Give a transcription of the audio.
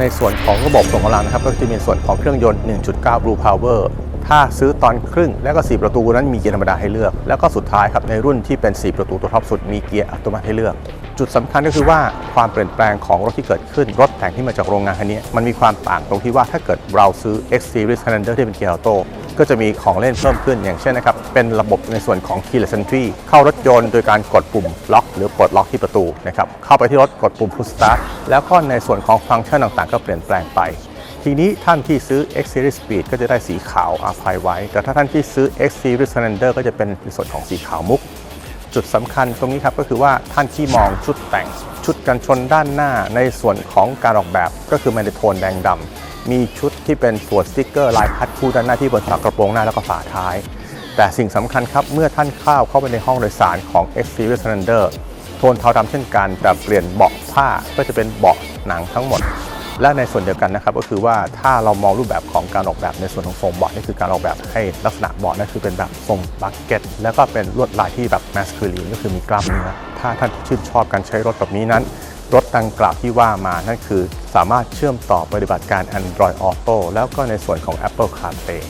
ในส่วนของระบบส่งกำลังนะครับก็จะมีส่วนของเครื่องยนต์ 1.9 Blue Power ถ้าซื้อตอนครึ่งแล้วก็ 4 ประตูนั้นมีเกียร์ธรรมดาให้เลือก แล้วก็สุดท้ายครับในรุ่นที่เป็น 4 ประตูตัวท็อปสุดมีเกียร์อัตโนมัติให้เลือก จุดสำคัญก็คือว่าความเปลี่ยนแปลงของรถที่เกิดขึ้น รถแต่งที่มาจากโรงงานคันนี้มันมีความต่างตรงที่ว่าถ้าเกิดเราซื้อ X Series Highlander ที่เป็นเกียร์ออโต้ ก็จะมีของเล่นเพิ่มขึ้นอย่างเช่นนะครับ เป็นระบบในส่วนของ Keyless Entry เข้ารถยนต์โดยการกดปุ่มล็อก หรือปลดล็อกที่ประตูนะครับเข้าไปที่รถกดปุ่ม Push Start แล้วก็ในส่วนของฟังก์ชันต่างๆ ก็เปลี่ยนแปลงไป ทีนี้ท่านที่ซื้อ X Series Speed ก็จะได้สีขาวอาภัยไว้ แต่ถ้าท่านที่ซื้อ X Series Highlander ก็จะเป็นในส่วนของสีขาวมุกจุดสำคัญตรงนี้ครับก็คือว่าท่านที่มองชุดแต่ง ชุดกันชนด้านหน้าในส่วนของการออกแบบก็คือแมนโทนแดงดำ มีชุดที่เป็นสวนสติ๊กเกอร์ลายพัดคู่ด้านหน้าที่บนฝากระโปรงหน้าแล้วก็ฝาท้าย แต่สิ่งสำคัญครับ เมื่อท่านเข้าเข้าไปในห้องโดยสารของ X Series Thunder โทนเทาดำเช่นกันแต่เปลี่ยนเบาะผ้าก็จะเป็นเบาะหนังทั้งหมด และในส่วนเดียวกันนะครับก็คือว่าถ้าเรามองรูปแบบของการออกแบบในส่วนของทรงเบาะนี่คือการออกแบบให้ลักษณะเบาะนั่นคือเป็นแบบทรงบักเก็ตแล้วก็เป็นลวดลายที่แบบแมสคูลีนก็คือมีกล้ามเนื้อถ้าท่านชื่นชอบการใช้รถแบบนี้นั้น รถดังกล่าวที่ว่ามานั่นคือ สามารถเชื่อมต่อปฏิบัติการ Android Auto แล้วก็ในส่วนของ Apple CarPlay